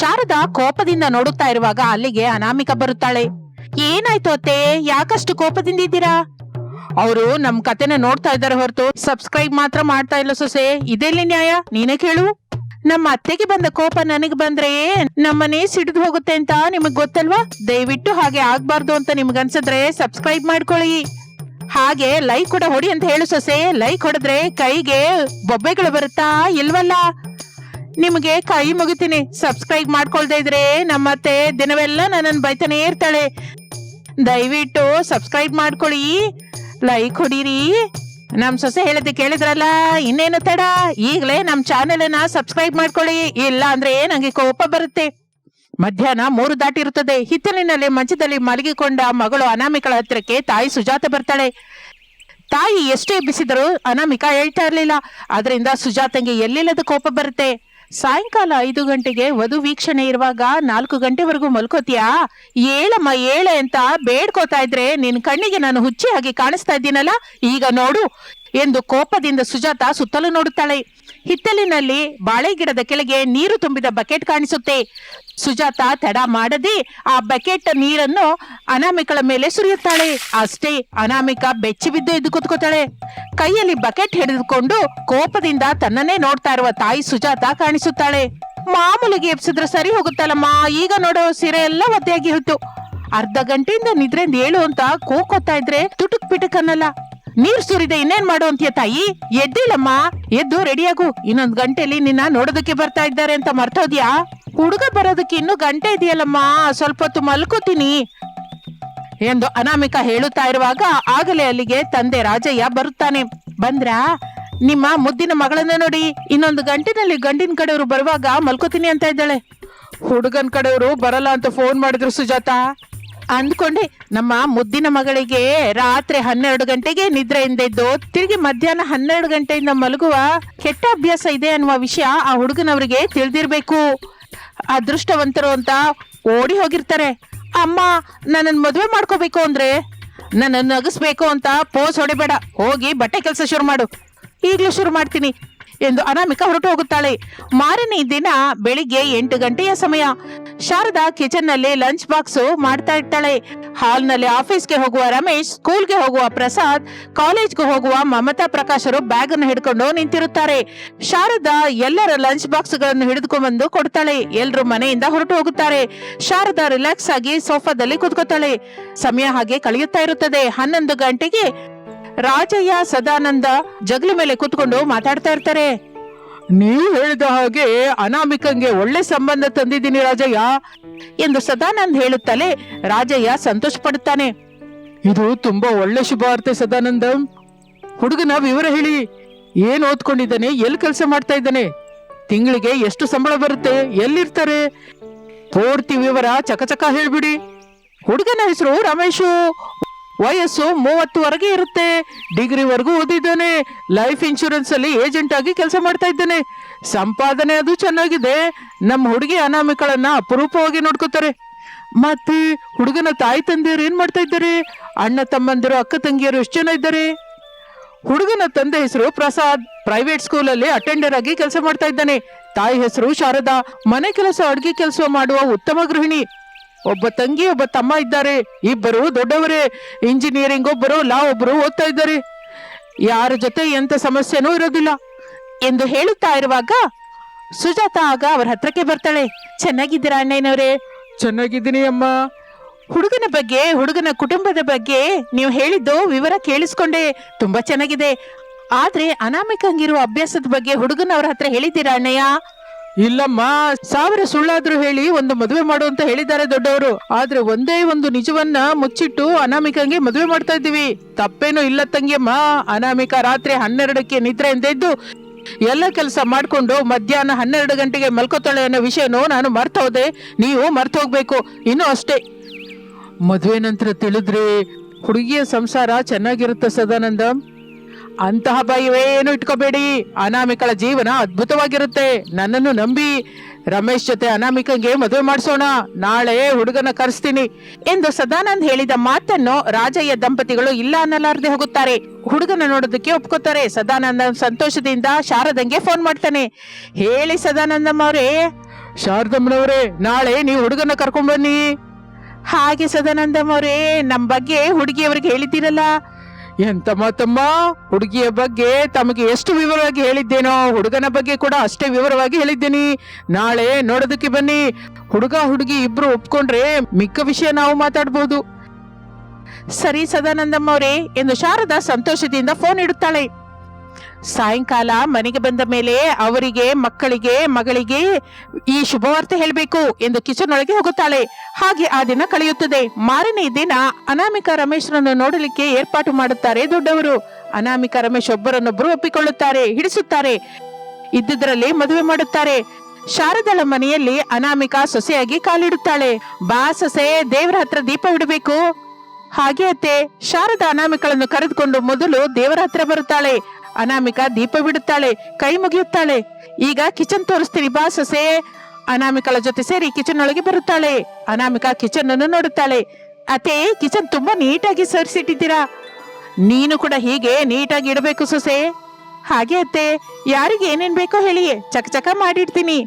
ಶಾರದಾ ಕೋಪದಿಂದ ನೋಡುತ್ತಾ ಇರುವಾಗ ಅಲ್ಲಿಗೆ ಅನಾಮಿಕ ಬರುತ್ತಾಳೆ. ಏನಾಯ್ತು ಅತ್ತೆ? ಯಾಕಷ್ಟು ಕೋಪದಿಂದ ಇದ್ದೀರಾ ಅವರು ನಮ್ ಕತೆನ ನೋಡ್ತಾ ಇದ್ದಾರೆ ಹೊರತು ಸಬ್ಸ್ಕ್ರೈಬ್ ಮಾತ್ರ ಮಾಡ್ತಾ ಇಲ್ಲ ಸೊಸೆ. ಇದೆಲ್ಲಿ ನ್ಯಾಯ? ನೀನೇ ಕೇಳು. ನಮ್ಮ ಅತ್ತೆಗೆ ಬಂದ ಕೋಪ ನನಗೆ ಬಂದ್ರೆ ನಮ್ಮನೆ ಸಿಡಿದು ಹೋಗುತ್ತೆ ಅಂತ ನಿಮಗ್ ಗೊತ್ತಲ್ವಾ? ದಯವಿಟ್ಟು ಹಾಗೆ ಆಗ್ಬಾರ್ದು ಅಂತ ನಿಮ್ಗೆ ಅನ್ಸಿದ್ರೆ ಸಬ್ಸ್ಕ್ರೈಬ್ ಮಾಡ್ಕೊಳ್ಳಿ. ಹಾಗೆ ಲೈಕ್ ಕೂಡ ಹೊಡಿ ಅಂತ ಹೇಳು ಸೊಸೆ. ಲೈಕ್ ಹೊಡೆದ್ರೆ ಕೈಗೆ ಬೊಬ್ಬೆಗಳು ಬರುತ್ತಾ ಇಲ್ವಲ್ಲ? ನಿಮಗೆ ಕೈ ಮುಗಿತೀನಿ. ಸಬ್ಸ್ಕ್ರೈಬ್ ಮಾಡ್ಕೊಳ್ದೇ ಇದ್ರೆ ನಮ್ಮತ್ತೆ ದಿನವೆಲ್ಲ ನನ್ನನ್ನು ಬೈತಾನೆ ಇರ್ತಾಳೆ. ದಯವಿಟ್ಟು ಸಬ್ಸ್ಕ್ರೈಬ್ ಮಾಡ್ಕೊಳ್ಳಿ. ಲೈಕ್ ಹೊಡೀರಿ. ನಮ್ ಸೊಸೆ ಹೇಳಿದ್ದು ಕೇಳಿದ್ರಲ್ಲ, ಇನ್ನೇನು ತಡ? ಈಗಲೇ ನಮ್ ಚಾನೆಲ್ ಅನ್ನ ಸಬ್ಸ್ಕ್ರೈಬ್ ಮಾಡ್ಕೊಳ್ಳಿ. ಇಲ್ಲ ಅಂದ್ರೆ ನಂಗೆ ಕೋಪ ಬರುತ್ತೆ. ಮಧ್ಯಾಹ್ನ ಮೂರು ದಾಟಿರುತ್ತದೆ ಹಿತ್ತಲಿನಲ್ಲಿ ಮಂಚದಲ್ಲಿ ಮಲಗಿಕೊಂಡ ಮಗಳು ಅನಾಮಿಕಳ ಹತ್ತಿರಕ್ಕೆ ತಾಯಿ ಸುಜಾತ ಬರ್ತಾಳೆ. ತಾಯಿ ಎಷ್ಟೇ ಬಿಸಿದರೂ ಅನಾಮಿಕಾ ಹೇಳ್ತಾ ಇರ್ಲಿಲ್ಲ. ಅದರಿಂದ ಸುಜಾತಂಗೆ ಎಲ್ಲಿಲ್ಲದ ಕೋಪ ಬರುತ್ತೆ? ಸಾಯಂಕಾಲ ಐದು ಗಂಟೆಗೆ ವಧು ವೀಕ್ಷಣೆ ಇರುವಾಗ ನಾಲ್ಕು ಗಂಟೆವರೆಗೂ ಮಲ್ಕೋತೀಯಾ? ಏಳಮ್ಮ, ಏಳೆ ಅಂತ ಬೇಡ್ಕೋತಾ ಇದ್ರೆ ನಿನ್ ಕಣ್ಣಿಗೆ ನಾನು ಹುಚ್ಚಿ ಹಾಗೆ ಕಾಣಿಸ್ತಾ ಇದ್ದೀನಲ್ಲ? ಈಗ ನೋಡು ಎಂದು ಕೋಪದಿಂದ ಸುಜಾತ ಸುತ್ತಲೂ ನೋಡುತ್ತಾಳೆ. ಹಿತ್ತಲಿನಲ್ಲಿ ಬಾಳೆ ಗಿಡದ ಕೆಳಗೆ ನೀರು ತುಂಬಿದ ಬಕೆಟ್ ಕಾಣಿಸುತ್ತೆ. ಸುಜಾತ ತಡ ಮಾಡದೆ ಆ ಬಕೆಟ್ ನೀರನ್ನು ಅನಾಮಿಕಳ ಮೇಲೆ ಸುರಿಯುತ್ತಾಳೆ. ಅಷ್ಟೇ ಅನಾಮಿಕ ಬೆಚ್ಚಿ ಬಿದ್ದು ಎದ್ದು ಕುತ್ಕೋತಾಳೆ. ಕೈಯಲ್ಲಿ ಬಕೆಟ್ ಹಿಡಿದುಕೊಂಡು ಕೋಪದಿಂದ ತನ್ನನ್ನೇ ನೋಡ್ತಾ ಇರುವ ತಾಯಿ ಸುಜಾತ ಕಾಣಿಸುತ್ತಾಳೆ. ಮಾಮೂಲಿಗೆ ಎಬ್ಸಿದ್ರೆ ಸರಿ ಹೋಗುತ್ತಲ್ಲಮ್ಮ, ಈಗ ನೋಡೋ ಸೀರೆ ಎಲ್ಲ ಒದ್ದೆಯಾಗಿ ಹೋಯ್ತು ಅರ್ಧ ಗಂಟೆಯಿಂದ ನಿದ್ರೆಯಿಂದ ಏಳು ಅಂತ ಕೂಕೋತಾ ಇದ್ರೆ ತುಟುಕ್ ಪಿಟುಕ್ ಅನ್ನಲ್ಲ ನೀರ್ ಸುರಿದೆ ಇನ್ನೇನ್ ಮಾಡು ಅಂತೀಯ ತಾಯಿ? ಎದ್ದಿಲ್ಲಮ್ಮ. ಎದ್ದು ರೆಡಿಯಾಗು ಇನ್ನೊಂದ್ ಗಂಟೆಲಿ ನಿನ್ನ ನೋಡೋದಕ್ಕೆ ಬರ್ತಾ ಇದ್ದಾರೆ ಅಂತ ಮರ್ತೋದ್ಯಾ? ಹುಡುಗ ಬರೋದಕ್ಕೆ ಇನ್ನು ಗಂಟೆ ಇದೆಯಲ್ಲಮ್ಮ. ಸ್ವಲ್ಪ ಹೊತ್ತು ಮಲ್ಕೋತೀನಿ. ಎಂದು ಅನಾಮಿಕ ಹೇಳುತ್ತಾ ಇರುವಾಗ ಆಗಲೇ ಅಲ್ಲಿಗೆ ತಂದೆ ರಾಜಯ್ಯ ಬರುತ್ತಾನೆ. ಬಂದ್ರ? ನಿಮ್ಮ ಮುದ್ದಿನ ಮಗಳನ್ನ ನೋಡಿ. ಇನ್ನೊಂದು ಗಂಟೆನಲ್ಲಿ ಗಂಡಿನ ಕಡೆಯವರು ಬರುವಾಗ ಮಲ್ಕೋತೀನಿ ಅಂತ ಇದ್ದಾಳೆ. ಹುಡುಗನ್ ಕಡೆಯವರು ಬರಲ್ಲ ಅಂತ ಫೋನ್ ಮಾಡಿದ್ರು ಸುಜಾತ. ಅಂದ್ಕೊಂಡೆ, ನಮ್ಮ ಮುದ್ದಿನ ಮಗಳಿಗೆ ರಾತ್ರಿ ಹನ್ನೆರಡು ಗಂಟೆಗೆ ನಿದ್ರೆಯಿಂದ ಇದ್ದು ತಿರುಗಿ ಮಧ್ಯಾಹ್ನ ಹನ್ನೆರಡು ಗಂಟೆಯಿಂದ ಮಲಗುವ ಕೆಟ್ಟ ಅಭ್ಯಾಸ ಇದೆ ಅನ್ನುವ ವಿಷಯ ಆ ಹುಡುಗನವರಿಗೆ ತಿಳಿದಿರ್ಬೇಕು. ಅದೃಷ್ಟವಂತರು ಅಂತ ಓಡಿ ಹೋಗಿರ್ತಾರೆ. ಅಮ್ಮ, ನನ್ನನ್ ಮದುವೆ ಮಾಡ್ಕೋಬೇಕು ಅಂದ್ರೆ ನನ್ನನ್ನು ನಗಿಸ್ಬೇಕು ಅಂತ ಪೋಸ್ ಹೊಡಿಬೇಡ. ಹೋಗಿ ಬಟ್ಟೆ ಕೆಲಸ ಶುರು ಮಾಡು. ಈಗಲೂ ಶುರು ಮಾಡ್ತೀನಿ. ಎಂದು ಅನಾಮಿಕ ಹೊರಟು ಹೋಗುತ್ತಾಳೆ. ಮಾರನೇ ದಿನ ಬೆಳಿಗ್ಗೆ ಎಂಟು ಗಂಟೆಯ ಸಮಯ. ಶಾರದಾ ಕಿಚನ್ನಲ್ಲಿ ಲಂಚ್ ಬಾಕ್ಸ್ ಮಾಡ್ತಾ ಇರ್ತಾಳೆ. ಹಾಲ್ನಲ್ಲಿ ಆಫೀಸ್ಗೆ ಹೋಗುವ ರಮೇಶ್, ಸ್ಕೂಲ್ಗೆ ಹೋಗುವ ಪ್ರಸಾದ್, ಕಾಲೇಜ್ಗೆ ಹೋಗುವ ಮಮತಾ ಪ್ರಕಾಶರು ಬ್ಯಾಗ್ ಅನ್ನು ಹಿಡ್ಕೊಂಡು ನಿಂತಿರುತ್ತಾರೆ. ಶಾರದಾ ಎಲ್ಲರ ಲಂಚ್ ಬಾಕ್ಸ್ಗಳನ್ನು ಹಿಡಿದುಕೊಂಡ್ಬಂದು ಕೊಡ್ತಾಳೆ. ಎಲ್ಲರೂ ಮನೆಯಿಂದ ಹೊರಟು ಹೋಗುತ್ತಾರೆ. ಶಾರದಾ ರಿಲ್ಯಾಕ್ಸ್ ಆಗಿ ಸೋಫಾದಲ್ಲಿ ಕುತ್ಕೋತಾಳೆ. ಸಮಯ ಹಾಗೆ ಕಳೆಯುತ್ತಾ ಇರುತ್ತದೆ. ಹನ್ನೊಂದು ಗಂಟೆಗೆ ರಾಜಯ್ಯ ಸದಾನಂದ ಜಗಲಿ ಮೇಲೆ ಕೂತ್ಕೊಂಡು ಮಾತಾಡ್ತಾ ಇರ್ತಾರೆ. ನೀವು ಹೇಳಿದ ಹಾಗೆ ಅನಾಮಿಕಂಗೆ ಒಳ್ಳೆ ಸಂಬಂಧ ತಂದಿದ್ದೀನಿ ರಾಜಯ್ಯ. ಎಂದು ಸದಾನಂದ್ ಹೇಳುತ್ತಲೇ ರಾಜಯ್ಯ ಸಂತೋಷ ಪಡುತ್ತಾನೆ ಇದು ತುಂಬಾ ಒಳ್ಳೆ ಶುಭವಾರ್ತೆ ಸದಾನಂದ. ಹುಡುಗನ ವಿವರ ಹೇಳಿ. ಏನ್ ಓದ್ಕೊಂಡಿದ್ದಾನೆ ಎಲ್ಲಿ ಕೆಲಸ ಮಾಡ್ತಾ ಇದ್ದಾನೆ? ತಿಂಗಳಿಗೆ ಎಷ್ಟು ಸಂಬಳ ಬರುತ್ತೆ ಎಲ್ಲಿರ್ತಾರೆ? ಪೂರ್ತಿ ವಿವರ ಚಕಚಕ ಹೇಳ್ಬಿಡಿ. ಹುಡುಗನ ಹೆಸರು ರಮೇಶು. ವಯಸ್ಸು ಮೂವತ್ತುವರೆಗೆ ಇರುತ್ತೆ. ಡಿಗ್ರಿವರೆಗೂ ಓದಿದ್ದಾನೆ. ಲೈಫ್ ಇನ್ಶೂರೆನ್ಸ್ ಅಲ್ಲಿ ಏಜೆಂಟ್ ಆಗಿ ಕೆಲಸ ಮಾಡ್ತಾ ಇದ್ದಾನೆ. ಸಂಪಾದನೆ ಅದು ಚೆನ್ನಾಗಿದೆ. ನಮ್ಮ ಹುಡುಗಿ ಅನಾಮಿಕಳನ್ನ ಅಪರೂಪವಾಗಿ ನೋಡ್ಕೋತಾರೆ. ಮತ್ತೆ ಹುಡುಗನ ತಾಯಿ ತಂದೆಯರು ಏನು ಮಾಡ್ತಾ ಇದ್ದಾರೆ? ಅಣ್ಣ ತಮ್ಮಂದಿರು, ಅಕ್ಕ ತಂಗಿಯರು ಎಷ್ಟು ಜನ ಇದ್ದಾರೆ? ಹುಡುಗನ ತಂದೆ ಹೆಸರು ಪ್ರಸಾದ್. ಪ್ರೈವೇಟ್ ಸ್ಕೂಲಲ್ಲಿ ಅಟೆಂಡರ್ ಆಗಿ ಕೆಲಸ ಮಾಡ್ತಾ ಇದ್ದಾನೆ. ತಾಯಿ ಹೆಸರು ಶಾರದಾ. ಮನೆ ಕೆಲಸ, ಅಡುಗೆ ಕೆಲಸ ಮಾಡುವ ಉತ್ತಮ ಗೃಹಿಣಿ. ಒಬ್ಬ ತಂಗಿ ಒಬ್ಬ ತಮ್ಮ ಇದ್ದಾರೆ. ಇಬ್ಬರು ದೊಡ್ಡವರೇ. ಇಂಜಿನಿಯರಿಂಗ್ ಒಬ್ಬರು ಲಾ ಒಬ್ಬರು ಓದ್ತಾ ಇದ್ದಾರೆ. ಯಾರ ಜೊತೆ ಎಂತ ಸಮಸ್ಯೆನೂ ಇರೋದಿಲ್ಲ. ಎಂದು ಹೇಳುತ್ತಾ ಇರುವಾಗ ಸುಜಾತ ಆಗ ಅವರ ಹತ್ರಕ್ಕೆ ಬರ್ತಾಳೆ. ಚೆನ್ನಾಗಿದ್ದೀರಾ ಅಣ್ಣಯ್ಯನವರೇ? ಚೆನ್ನಾಗಿದ್ದೀನಿ ಅಮ್ಮ. ಹುಡುಗನ ಬಗ್ಗೆ ಹುಡುಗನ ಕುಟುಂಬದ ಬಗ್ಗೆ ನೀವು ಹೇಳಿದ್ದು ವಿವರ ಕೇಳಿಸ್ಕೊಂಡೆ. ತುಂಬಾ ಚೆನ್ನಾಗಿದೆ. ಆದ್ರೆ ಅನಾಮಿಕಂಗಿರುವ ಅಭ್ಯಾಸದ ಬಗ್ಗೆ ಹುಡುಗನವರ ಹತ್ರ ಹೇಳಿದ್ದೀರಾ ಅಣ್ಣಯ್ಯ? ಇಲ್ಲಮ್ಮ, ಸಾವಿರ ಸುಳ್ಳಾದ್ರೂ ಹೇಳಿ ಒಂದು ಮದುವೆ ಮಾಡು ಅಂತ ಹೇಳಿದ್ದಾರೆ ದೊಡ್ಡವರು. ಆದ್ರೆ ಒಂದೇ ಒಂದು ನಿಜವನ್ನ ಮುಚ್ಚಿಟ್ಟು ಅನಾಮಿಕಂಗೆ ಮದುವೆ ಮಾಡ್ತಾ ಇದ್ದೀವಿ. ತಪ್ಪೇನು ಇಲ್ಲ ತಂಗಿಯಮ್ಮ. ಅನಾಮಿಕ ರಾತ್ರಿ ಹನ್ನೆರಡಕ್ಕೆ ನಿದ್ರೆಯಿಂದ ಇದ್ದು ಎಲ್ಲ ಕೆಲಸ ಮಾಡ್ಕೊಂಡು ಮಧ್ಯಾಹ್ನ ಹನ್ನೆರಡು ಗಂಟೆಗೆ ಮಲ್ಕೋತಾಳೆ ಅನ್ನೋ ವಿಷಯನೂ ನಾನು ಮರ್ತೋದೆ ನೀವು ಮರ್ತು ಹೋಗ್ಬೇಕು. ಇನ್ನೂ ಅಷ್ಟೇ. ಮದುವೆ ನಂತರ ತಿಳಿದ್ರೆ ಹುಡುಗಿಯ ಸಂಸಾರ ಚೆನ್ನಾಗಿರುತ್ತೆ ಸದಾನಂದ. ಅಂತಹ ಭಯವೇನು ಇಟ್ಕೋಬೇಡಿ. ಅನಾಮಿಕಳ ಜೀವನ ಅದ್ಭುತವಾಗಿರುತ್ತೆ. ನನ್ನನ್ನು ನಂಬಿ ರಮೇಶ್ ಜೊತೆ ಅನಾಮಿಕಂಗೆ ಮದುವೆ ಮಾಡಿಸೋಣ. ನಾಳೆ ಹುಡುಗನ ಕರೆಸ್ತೀನಿ. ಎಂದು ಸದಾನಂದ್ ಹೇಳಿದ ಮಾತನ್ನು ರಾಜಯ್ಯ ದಂಪತಿಗಳು ಇಲ್ಲ ಅನ್ನಲಾರದೆ ಹೋಗುತ್ತಾರೆ. ಹುಡುಗನ ನೋಡೋದಕ್ಕೆ ಒಪ್ಕೋತಾರೆ. ಸದಾನಂದ ಸಂತೋಷದಿಂದ ಶಾರದಂಗೆ ಫೋನ್ ಮಾಡ್ತಾನೆ. ಹೇಳಿ ಸದಾನಂದಮ್ಮ ಅವರೇ ಶಾರದಮ್ಮನವರೇ, ನಾಳೆ ನೀವು ಹುಡುಗನ ಕರ್ಕೊಂಡ್ ಬನ್ನಿ. ಹಾಗೆ ಸದಾನಂದಮ್ಮ ಅವರೇ ನಮ್ ಬಗ್ಗೆ ಹುಡುಗಿಯವರಿಗೆ ಹೇಳಿದ್ದೀರಲ್ಲ. ಎಂತ ಮಾತಮ್ಮ ಹುಡುಗಿಯ ಬಗ್ಗೆ ತಮಗೆ ಎಷ್ಟು ವಿವರವಾಗಿ ಹೇಳಿದ್ದೇನೋ ಹುಡುಗನ ಬಗ್ಗೆ ಕೂಡ ಅಷ್ಟೇ ವಿವರವಾಗಿ ಹೇಳಿದ್ದೀನಿ. ನಾಳೆ ನೋಡೋದಕ್ಕೆ ಬನ್ನಿ. ಹುಡುಗ ಹುಡುಗಿ ಇಬ್ರು ಒಪ್ಕೊಂಡ್ರೆ ಮಿಕ್ಕ ವಿಷಯ ನಾವು ಮಾತಾಡ್ಬೋದು. ಸರಿ ಸದಾನಂದಮ್ಮ ಅವರೇ ಎಂದು ಶಾರದಾ ಸಂತೋಷದಿಂದ ಫೋನ್ ಇಡುತ್ತಾಳೆ. ಸಾಯಂಕಾಲ ಮನೆಗೆ ಬಂದ ಮೇಲೆ ಅವರಿಗೆ, ಮಕ್ಕಳಿಗೆ, ಮಗಳಿಗೆ ಈ ಶುಭವಾರ್ತೆ ಹೇಳಬೇಕು ಎಂದು ಕಿಚನ್ ಒಳಗೆ ಹೋಗುತ್ತಾಳೆ. ಹಾಗೆ ಆ ದಿನ ಕಳೆಯುತ್ತದೆ. ಮಾರನೇ ದಿನ ಅನಾಮಿಕ ರಮೇಶ್ರನ್ನು ನೋಡಲಿಕ್ಕೆ ಏರ್ಪಾಟು ಮಾಡುತ್ತಾರೆ ದೊಡ್ಡವರು. ಅನಾಮಿಕ ರಮೇಶ್ ಒಬ್ಬರನ್ನೊಬ್ಬರು ಒಪ್ಪಿಕೊಳ್ಳುತ್ತಾರೆ, ಹಿಡಿಸುತ್ತಾರೆ. ಇದ್ದುದರಲ್ಲಿ ಮದುವೆ ಮಾಡುತ್ತಾರೆ. ಶಾರದಳ ಮನೆಯಲ್ಲಿ ಅನಾಮಿಕ ಸೊಸೆಯಾಗಿ ಕಾಲಿಡುತ್ತಾಳೆ. ಬಾ ಸೊಸೆ, ದೇವರ ಹತ್ರ ದೀಪ ಇಡಬೇಕು ಹಾಗೆ ಅತ್ತೆ, ಶಾರದಾ ಅನಾಮಿಕಳನ್ನು ಕರೆದುಕೊಂಡು ಮೊದಲು ದೇವರ ಹತ್ರ ಬರುತ್ತಾಳೆ. ಅನಾಮಿಕ ದೀಪ ಬಿಡುತ್ತಾಳೆ, ಕೈ ಮುಗಿಯುತ್ತಾಳೆ. ಈಗ ಕಿಚನ್ ತೋರಿಸ್ತೀನಿ ಬಾ ಸೊಸೆ. ಅನಾಮಿಕಳ ಜೊತೆ ಸೇರಿ ಕಿಚನ್ ಒಳಗೆ ಬರುತ್ತಾಳೆ. ಅನಾಮಿಕಾ ಕಿಚನ್ ಅನ್ನು ನೋಡುತ್ತಾಳೆ. ಅತ್ತೆ, ಕಿಚನ್ ತುಂಬಾ ನೀಟಾಗಿ ಸರಿಸಿಟ್ಟಿದ್ದೀರಾ? ನೀನು ಕೂಡ ಹೀಗೆ ನೀಟಾಗಿ ಇಡಬೇಕು ಸೊಸೆ. ಹಾಗೆ ಅತ್ತೆ, ಯಾರಿಗೆ ಏನೇನ್ ಬೇಕೋ ಹೇಳಿ, ಚಕ ಚಕ ಮಾಡಿಡ್ತೀನಿ.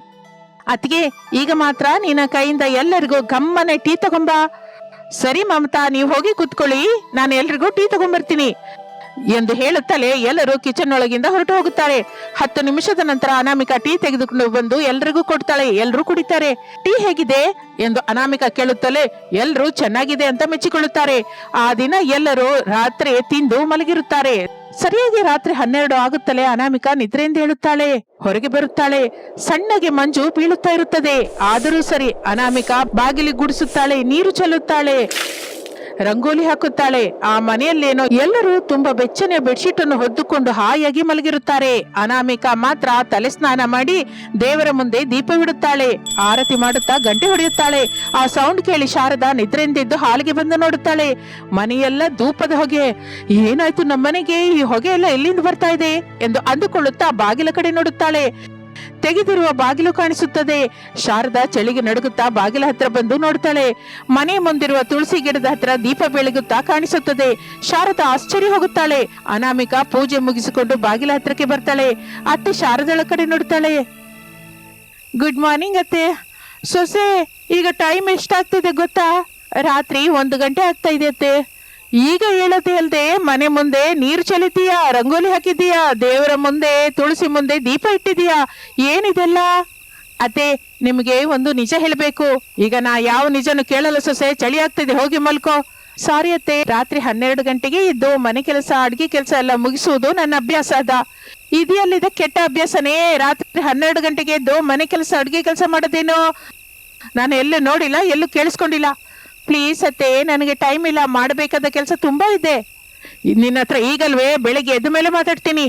ಅತ್ತಿಗೆ, ಈಗ ಮಾತ್ರ ನಿನ್ನ ಕೈಯಿಂದ ಎಲ್ಲರಿಗೂ ಗಮ್ಮನೆ ಟೀ ತಗೊಂಬ. ಸರಿ ಮಮತಾ, ನೀವು ಹೋಗಿ ಕುತ್ಕೊಳ್ಳಿ. ನಾನು ಎಲ್ರಿಗೂ ಟೀ ತಗೊಂಬರ್ತೀನಿ. ಎಂದು ಹೇಳುತ್ತಲೇ ಎಲ್ಲರೂ ಕಿಚನ್ ಒಳಗಿಂದ ಹೊರಟು ಹೋಗುತ್ತಾರೆ. ಹತ್ತು ನಿಮಿಷದ ನಂತರ ಅನಾಮಿಕಾ ಟೀ ತೆಗೆದುಕೊಂಡು ಬಂದು ಎಲ್ರಿಗೂ ಕೊಡ್ತಾಳೆ. ಎಲ್ಲರೂ ಕುಡಿತಾರೆ. ಟೀ ಹೇಗಿದೆ? ಎಂದು ಅನಾಮಿಕಾ ಕೇಳುತ್ತಲೇ ಎಲ್ಲರೂ ಚೆನ್ನಾಗಿದೆ ಅಂತ ಮೆಚ್ಚಿಕೊಳ್ಳುತ್ತಾರೆ. ಆ ದಿನ ಎಲ್ಲರೂ ರಾತ್ರಿ ತಿಂದು ಮಲಗಿರುತ್ತಾರೆ. ಸರಿಯಾಗಿ ರಾತ್ರಿ ಹನ್ನೆರಡು ಆಗುತ್ತಲೇ ಅನಾಮಿಕಾ ನಿದ್ರೆಯಿಂದ ಹೇಳುತ್ತಾಳೆ ಹೊರಗೆ ಬರುತ್ತಾಳೆ. ಸಣ್ಣಗೆ ಮಂಜು ಬೀಳುತ್ತಾ ಇರುತ್ತದೆ. ಆದರೂ ಸರಿ ಅನಾಮಿಕಾ ಬಾಗಿಲಿ ಗುಡಿಸುತ್ತಾಳೆ. ನೀರು ಚೆಲ್ಲುತ್ತಾಳೆ. ರಂಗೋಲಿ ಹಾಕುತ್ತಾಳೆ. ಆ ಮನೆಯಲ್ಲೇನೋ ಎಲ್ಲರೂ ತುಂಬಾ ಬೆಚ್ಚನೆಯ ಬೆಡ್ಶೀಟ್ ಅನ್ನು ಹೊದ್ದುಕೊಂಡು ಹಾಯಾಗಿ ಮಲಗಿರುತ್ತಾರೆ. ಅನಾಮಿಕಾ ಮಾತ್ರ ತಲೆ ಸ್ನಾನ ಮಾಡಿ ದೇವರ ಮುಂದೆ ದೀಪವಿಡುತ್ತಾಳೆ ಆರತಿ ಮಾಡುತ್ತಾ ಗಂಟೆ ಹೊಡೆಯುತ್ತಾಳೆ. ಆ ಸೌಂಡ್ ಕೇಳಿ ಶಾರದಾ ನಿದ್ರೆಯಿಂದಿದ್ದು ಹಾಲಿಗೆ ಬಂದು ನೋಡುತ್ತಾಳೆ. ಮನೆಯೆಲ್ಲ ಧೂಪದ ಹೊಗೆ. ಏನಾಯ್ತು ನಮ್ಮನೆಗೆ? ಈ ಹೊಗೆ ಎಲ್ಲ ಎಲ್ಲಿಂದ ಬರ್ತಾ ಇದೆ? ಎಂದು ಅಂದುಕೊಳ್ಳುತ್ತಾ ಬಾಗಿಲ ಕಡೆ ನೋಡುತ್ತಾಳೆ. ತೆಗೆದಿರುವ ಬಾಗಿಲು ಕಾಣಿಸುತ್ತದೆ. ಶಾರದಾ ಚಳಿಗೆ ನಡುಗುತ್ತಾ ಬಾಗಿಲ ಹತ್ರ ಬಂದು ನೋಡ್ತಾಳೆ. ಮನೆ ಮುಂದಿರುವ ತುಳಸಿ ಗಿಡದ ಹತ್ರ ದೀಪ ಬೆಳಗುತ್ತಾ ಕಾಣಿಸುತ್ತದೆ. ಶಾರದಾ ಆಶ್ಚರ್ಯ ಹೋಗುತ್ತಾಳೆ. ಅನಾಮಿಕಾ ಪೂಜೆ ಮುಗಿಸಿಕೊಂಡು ಬಾಗಿಲ ಹತ್ರಕ್ಕೆ ಬರ್ತಾಳೆ. ಅತ್ತೆ ಶಾರದಳ ಕಡೆ ನೋಡ್ತಾಳೆ. ಗುಡ್ ಮಾರ್ನಿಂಗ್ ಅತ್ತೆ. ಸೊಸೆ, ಈಗ ಟೈಮ್ ಎಷ್ಟಾಗ್ತಿದೆ ಗೊತ್ತಾ? ರಾತ್ರಿ ಒಂದು ಗಂಟೆ ಆಗ್ತಾ ಇದೆ ಅತ್ತೆ. ಈಗ ಹೇಳದೆ ಅಲ್ಲದೆ ಮನೆ ಮುಂದೆ ನೀರು ಚೆಲ್ಲಿದ್ದೀಯಾ ರಂಗೋಲಿ ಹಾಕಿದ್ದೀಯಾ? ದೇವರ ಮುಂದೆ ತುಳಸಿ ಮುಂದೆ ದೀಪ ಇಟ್ಟಿದೀಯಾ ಏನಿದೆಲ್ಲ? ಅತ್ತೆ, ನಿಮಗೆ ಒಂದು ನಿಜ ಹೇಳಬೇಕು. ಈಗ ನಾ ಯಾವ ನಿಜನು ಕೇಳಲ್ಲ ಸೊಸೆ, ಚಳಿ ಆಗ್ತಿದೆ, ಹೋಗಿ ಮಲ್ಕೋ. ಸಾರಿ ಅತ್ತೆ, ರಾತ್ರಿ ಹನ್ನೆರಡು ಗಂಟೆಗೆ ಇದ್ದು ಮನೆ ಕೆಲಸ, ಅಡ್ಗೆ ಕೆಲಸ ಎಲ್ಲ ಮುಗಿಸುವುದು ನನ್ನ ಅಭ್ಯಾಸ ಅದ ಇದೆಯಲ್ಲಿದೆ ಕೆಟ್ಟ ಅಭ್ಯಾಸನೇ. ರಾತ್ರಿ ಹನ್ನೆರಡು ಗಂಟೆಗೆ ಎದ್ದು ಮನೆ ಕೆಲಸ, ಅಡ್ಗೆ ಕೆಲಸ ಮಾಡೋದೇನು? ನಾನು ಎಲ್ಲೂ ನೋಡಿಲ್ಲ, ಎಲ್ಲೂ ಕೇಳಿಸ್ಕೊಂಡಿಲ್ಲ. ಪ್ಲೀಸ್ ಅತ್ತೆ, ನನಗೆ ಟೈಮ್ ಇಲ್ಲ ಮಾಡಬೇಕಾದ ಕೆಲಸ ತುಂಬ ಇದೆ. ನಿನ್ನ ಹತ್ರ ಈಗಲ್ವೇ ಬೆಳಿಗ್ಗೆ ಎದ್ದ ಮೇಲೆ ಮಾತಾಡ್ತೀನಿ.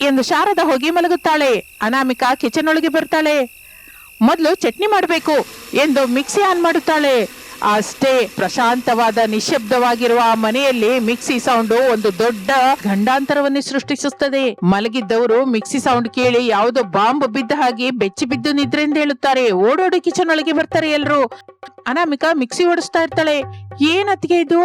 ಎಂದು ಶಾರದಾ ಹೋಗಿ ಮಲಗುತ್ತಾಳೆ. ಅನಾಮಿಕಾ ಕಿಚನ್ ಒಳಗೆ ಬರ್ತಾಳೆ. ಮೊದಲು ಚಟ್ನಿ ಮಾಡಬೇಕು ಎಂದು ಮಿಕ್ಸಿ ಆನ್ ಮಾಡುತ್ತಾಳೆ. ಅಷ್ಟೇ ಪ್ರಶಾಂತವಾದ ನಿಶಬ್ದವಾಗಿರುವ ಆ ಮನೆಯಲ್ಲಿ ಮಿಕ್ಸಿ ಸೌಂಡ್ ಒಂದು ದೊಡ್ಡ ಗಂಡಾಂತರವನ್ನು ಸೃಷ್ಟಿಸುತ್ತದೆ. ಮಲಗಿದ್ದವರು ಮಿಕ್ಸಿ ಸೌಂಡ್ ಕೇಳಿ ಯಾವುದೋ ಬಾಂಬ್ ಬಿದ್ದ ಹಾಗೆ ಬೆಚ್ಚಿ ಬಿದ್ದು ನಿದ್ರೆಯಿಂದ ಹೇಳುತ್ತಾರೆ. ಓಡೋಡಿ ಕಿಚನ್ ಒಳಗೆ ಬರ್ತಾರೆ ಎಲ್ರು. ಅನಾಮಿಕಾ ಮಿಕ್ಸಿ ಓಡಿಸ್ತಾ ಇರ್ತಾಳೆ. ಅತ್ತಿಗೆ ಇದು?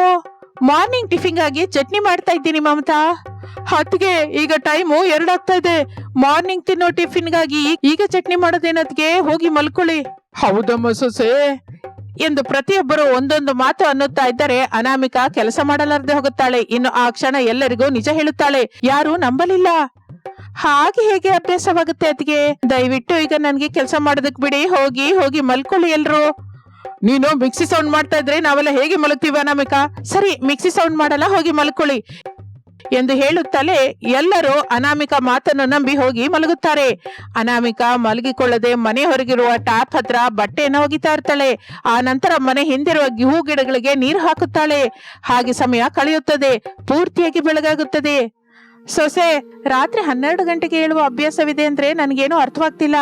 ಮಾರ್ನಿಂಗ್ ಟಿಫಿನ್ ಆಗಿ ಚಟ್ನಿ ಮಾಡ್ತಾ ಇದ್ದೀನಿ ಮಮತಾ. ಹತ್ಗೆ ಈಗ ಟೈಮು ಎರಡಾಗ್ತಾ ಇದೆ. ಮಾರ್ನಿಂಗ್ ತಿನ್ನೋ ಟಿಫಿನ್ಗಾಗಿ ಈಗ ಚಟ್ನಿ ಮಾಡೋದೇನತ್ಗೆ ಹೋಗಿ ಮಲ್ಕೊಳ್ಳಿ. ಹೌದಮ್ಮ ಸೊಸೆ. ಎಂದು ಪ್ರತಿಯೊಬ್ಬರು ಒಂದೊಂದು ಮಾತು ಅನ್ನುತ್ತಾ ಇದ್ದರೆ ಅನಾಮಿಕಾ ಕೆಲಸ ಮಾಡಲಾರದೆ ಹೋಗುತ್ತಾಳೆ. ಇನ್ನು ಆ ಕ್ಷಣ ಎಲ್ಲರಿಗೂ ನಿಜ ಹೇಳುತ್ತಾಳೆ. ಯಾರು ನಂಬಲಿಲ್ಲ. ಹಾಗೆ ಹೇಗೆ ಅಭ್ಯಾಸವಾಗುತ್ತೆ ಅದ್ಗೆ ದಯವಿಟ್ಟು ಈಗ ನನ್ಗೆ ಕೆಲಸ ಮಾಡೋದಕ್ ಬಿಡಿ. ಹೋಗಿ ಹೋಗಿ ಮಲ್ಕೊಳ್ಳಿ ಎಲ್ರು. ನೀನು ಮಿಕ್ಸಿ ಸೌಂಡ್ ಮಾಡ್ತಾ ಇದ್ರೆ ನಾವೆಲ್ಲ ಹೇಗೆ ಮಲಗ್ತೀವ ಅನಾಮಿಕ? ಸರಿ, ಮಿಕ್ಸಿ ಸೌಂಡ್ ಮಾಡಲ್ಲ, ಹೋಗಿ ಮಲ್ಕೊಳ್ಳಿ. ಎಂದು ಹೇಳುತ್ತಲೇ ಎಲ್ಲರೂ ಅನಾಮಿಕ ಮಾತನ್ನು ನಂಬಿ ಹೋಗಿ ಮಲಗುತ್ತಾರೆ. ಅನಾಮಿಕ ಮಲಗಿಕೊಳ್ಳದೆ ಮನೆ ಹೊರಗಿರುವ ಟಾಪ್ ಹತ್ರ ಬಟ್ಟೆಯನ್ನು ಒಗಿತಾ ಇರ್ತಾಳೆ. ಆ ನಂತರ ಮನೆ ಹಿಂದಿರುವ ಹೂ ಗಿಡಗಳಿಗೆ ನೀರು ಹಾಕುತ್ತಾಳೆ. ಹಾಗೆ ಸಮಯ ಕಳೆಯುತ್ತದೆ. ಪೂರ್ತಿಯಾಗಿ ಬೆಳಗಾಗುತ್ತದೆ. ಸೊಸೆ, ರಾತ್ರಿ ಹನ್ನೆರಡು ಗಂಟೆಗೆ ಹೇಳುವ ಅಭ್ಯಾಸವಿದೆ ಅಂದ್ರೆ ನನಗೇನು ಅರ್ಥವಾಗ್ತಿಲ್ಲ.